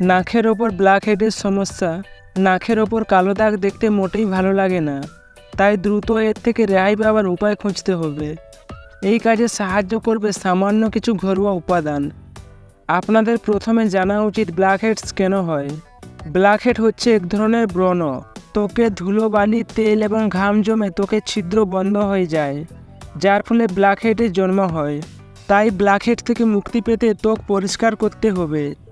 নাকের ওপর ব্ল্যাক হেডের সমস্যা। নাকের ওপর কালো দাগ দেখতে মোটেই ভালো লাগে না। তাই দ্রুত এর থেকে রেহাই পাওয়ার উপায় খুঁজতে হবে। এই কাজে সাহায্য করবে সামান্য কিছু ঘরোয়া উপাদান। আপনাদের প্রথমে জানা উচিত ব্ল্যাক হেডস কেন হয়। ব্ল্যাক হেড হচ্ছে এক ধরনের ব্রণ। ত্বকে ধুলো, বালি, তেল এবং ঘাম জমে ত্বকের ছিদ্র বন্ধ হয়ে যায়, যার ফলে ব্ল্যাক হেডের জন্ম হয়। তাই ব্ল্যাক হেড থেকে মুক্তি পেতে ত্বক পরিষ্কার করতে হবে।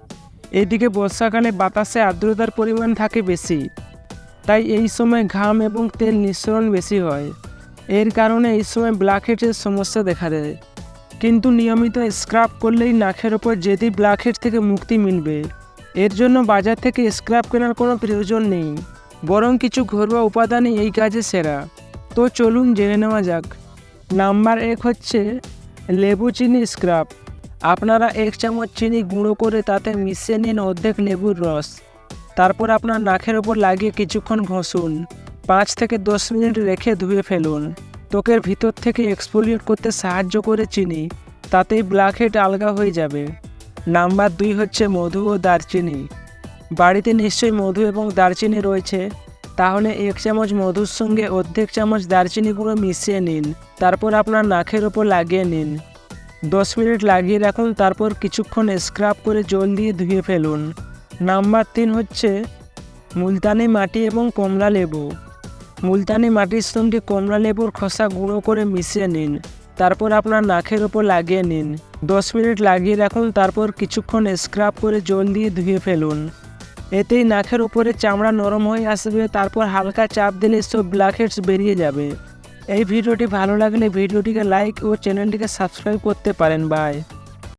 এদিকে বর্ষাকালে বাতাসে আর্দ্রতার পরিমাণ থাকে বেশি। তাই এই সময় ঘাম এবং তেল নিঃসরণ বেশি হয়। এর কারণে এই সময় ব্ল্যাকহেডের সমস্যা দেখা দেয়। কিন্তু নিয়মিত স্ক্রাব করলেই নাকের ওপর যেদি ব্ল্যাকহেড থেকে মুক্তি মিলবে। এর জন্য বাজার থেকে স্ক্রাব কেনার কোনো প্রয়োজন নেই। বরং কিছু ঘরোয়া উপাদানই এই কাজে সেরা। তো চলুন জেনে নেওয়া যাক। নাম্বার এক হচ্ছে লেবু চিনি স্ক্রাব আপনারা এক চামচ চিনি গুঁড়ো করে তাতে মিশিয়ে নিন অর্ধেক লেবুর রস। তারপর আপনার নাকের ওপর লাগিয়ে কিছুক্ষণ ঘষুন। পাঁচ থেকে দশ মিনিট রেখে ধুয়ে ফেলুন। ত্বকের ভিতর থেকে এক্সফোলিয়েট করতে সাহায্য করে চিনি। তাতেই ব্ল্যাকহেড আলগা হয়ে যাবে। নাম্বার দুই হচ্ছে মধু ও দারচিনি। বাড়িতে নিশ্চয়ই মধু এবং দারচিনি রয়েছে। তাহলে এক চামচ মধুর সঙ্গে অর্ধেক চামচ দারচিনি গুঁড়ো মিশিয়ে নিন। তারপর আপনার নাকের ওপর লাগিয়ে নিন। দশ মিনিট লাগিয়ে রাখুন, তারপর কিছুক্ষণ স্ক্রাব করে জল দিয়ে ধুয়ে ফেলুন। নাম্বার তিন হচ্ছে মুলতানি মাটি এবং কমলা লেবু। মুলতানি মাটির সঙ্গে কমলা লেবুর খোসা গুঁড়ো করে মিশিয়ে নিন, তারপর আপনার নাকের ওপর লাগিয়ে নিন। দশ মিনিট লাগিয়ে রাখুন, তারপর কিছুক্ষণ স্ক্রাব করে জল দিয়ে ধুয়ে ফেলুন। এতেই নাকের উপরে চামড়া নরম হয়ে আসবে, তারপর হালকা চাপ দিলে সব ব্ল্যাকহেডস বেরিয়ে যাবে। এই ভিডিওটি ভালো লাগলে ভিডিওটিকে লাইক ও চ্যানেলটিকে সাবস্ক্রাইব করতে পারেন। বাই